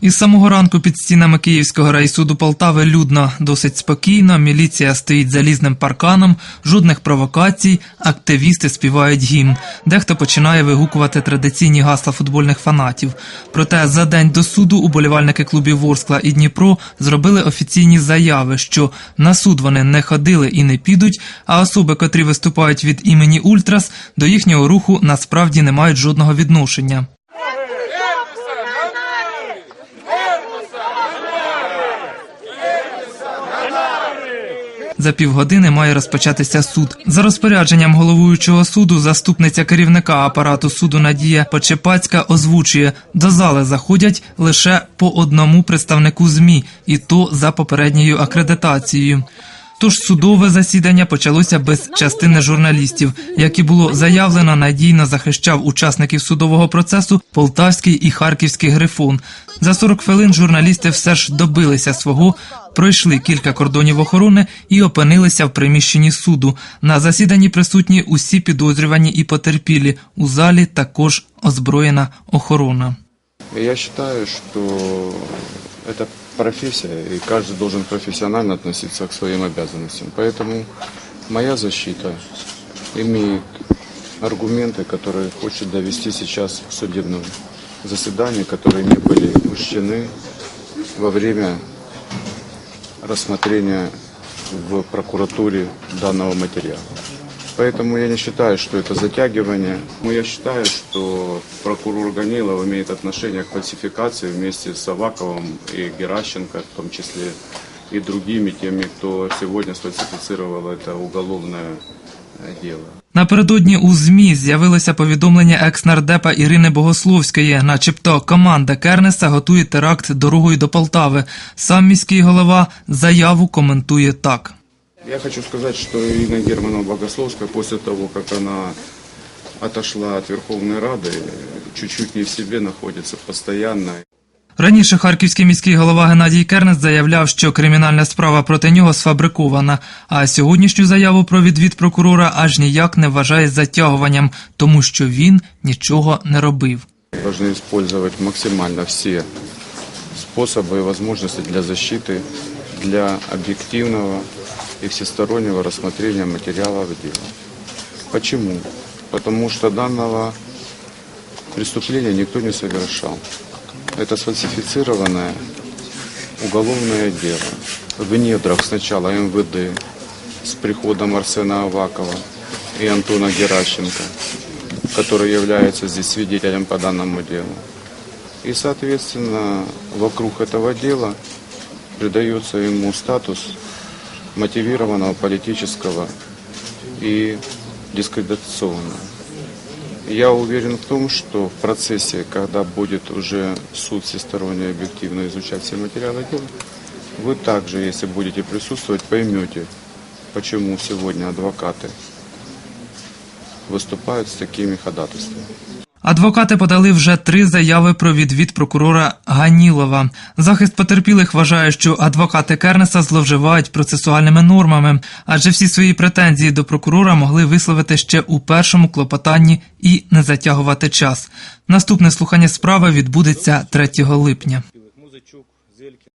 Із самого ранку під стінами Київського райсуду Полтави людно, досить спокійно. Міліція стоїть залізним парканом, жодних провокацій, активісти співають гімн. Дехто починає вигукувати традиційні гасла футбольних фанатів. Проте за день до суду уболівальники клубів Ворскла і Дніпро зробили офіційні заяви, що на суд вони не ходили і не підуть, а особи, котрі виступають від імені Ультрас, до їхнього руху насправді не мають жодного відношення. За півгодини має розпочатися суд. За розпорядженням головуючого суду, заступниця керівника апарату суду Надія Почепацька озвучує, до зали заходять лише по одному представнику ЗМІ, і то за попередньою акредитацією. Тож судове засідання почалося без частини журналістів, як і було заявлено, надійно захищав учасників судового процесу полтавський і харківський грифон. За 40 хвилин журналісти все ж добилися свого, пройшли кілька кордонів охорони і опинилися в приміщенні суду. На засіданні присутні усі підозрювані і потерпілі. У залі також озброєна охорона. Я считаю, что это профессия, и каждый должен профессионально относиться к своим обязанностям. Поэтому моя защита имеет аргументы, которые хочет довести сейчас в судебном заседании, которые не были учтены во время рассмотрения в прокуратуре данного материала. Поэтому я не считаю, что это затягивание. Но я считаю, что прокурор Ганилов имеет отношение к фальсификации вместе с Аваковым и Геращенко, в том числе и другими теми, кто сегодня сфальсифицировал это уголовное э, дело. Напередодні у ЗМІ з'явилося повідомлення екс-нардепа Ірини Богословської, начебто команда Кернеса готує теракт дорогою до Полтави. Сам міський голова заяву коментує так. Я хочу сказать, что Ирина Германовна Богословская после того, как она отошла от Верховной Рады, чуть-чуть не в себе находится постоянно. Раніше харківський міський голова Геннадій Кернес заявляв, що кримінальна справа проти нього сфабрикована, а сьогоднішню заяву про відвід прокурора аж ніяк не вважає затягуванням, тому що він нічого не робив. Должны использовать максимально все способы и возможности для защиты, для объективного и всестороннего рассмотрения материалов дела. Почему? Потому что данного преступления никто не совершал. Это сфальсифицированное уголовное дело. В недрах сначала МВД с приходом Арсена Авакова и Антона Геращенко, который является здесь свидетелем по данному делу. И, соответственно, вокруг этого дела придается ему статус мотивированного политического и дискредитационного. Я уверен в том, что в процессе, когда будет уже суд всесторонне объективно изучать все материалы дела, вы также, если будете присутствовать, поймете, почему сегодня адвокаты выступают с такими ходатайствами. Адвокати подали вже три заяви про відвід прокурора Ганілова. Захист потерпілих вважає, що адвокати Кернеса зловживають процесуальними нормами, адже всі свої претензії до прокурора могли висловити ще у першому клопотанні і не затягувати час. Наступне слухання справи відбудеться 3 липня.